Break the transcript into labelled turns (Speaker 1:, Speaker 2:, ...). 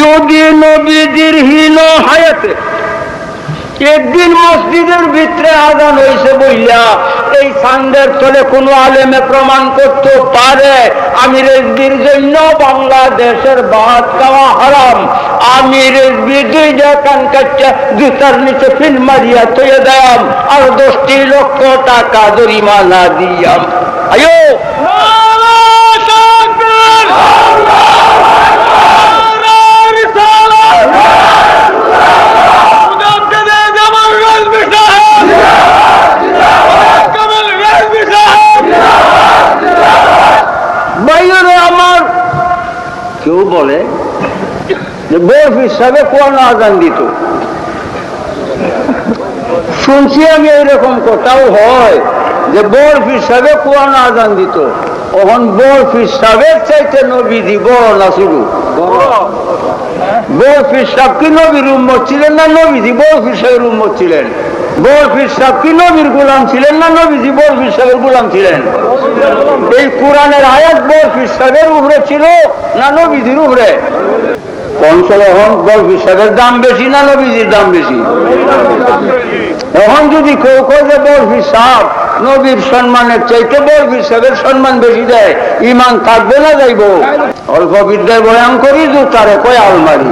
Speaker 1: যদি নবীজির হীন হায়াতে একদিন মসজিদের ভিতরে আজান হয়েছে বইলা, এই সান্দের তলে কোনো আলেমে প্রমাণ করতে পারে, আমি রেজবির জন্য বাংলাদেশের ভাত খাওয়া হারাম। আমি রেজবি দুই কান কাচ্চা জুতার নিচে ফিল মারিয়া তৈরি দেয়াম আর দশটি লক্ষ টাকা জরিমানা দিয়াম। আয়ো! কেউ বলে যে বরফ হিসাবে কোন আজান দিত? শুনছি আমি এইরকম কথাও হয় যে বরফ হিসাবে কোরআন আজান দিত? তখন বরফ হিসাবে চাইতে নবী দিব না কি নবীর উম্মত ছিলেন না নবীজি? উম্মত ছিলেন। কি নবীর ছিলেন না নবীজি? ছিলেন। এই কোরআনের আয়াত উপরে ছিল না নবীজির উপরে? এখন দাম বেশি না নবীজির দাম বেশি? এখন যদি কেউ কেউ যে বরফ হিসাব নবীর সম্মানের চাইতে বরফ হিসাবের সম্মান বেশি দেয় ইমান থাকবে না যাইব। অল্প বিদ্যায় বয়ান করি জুতারে কয় আলমারি।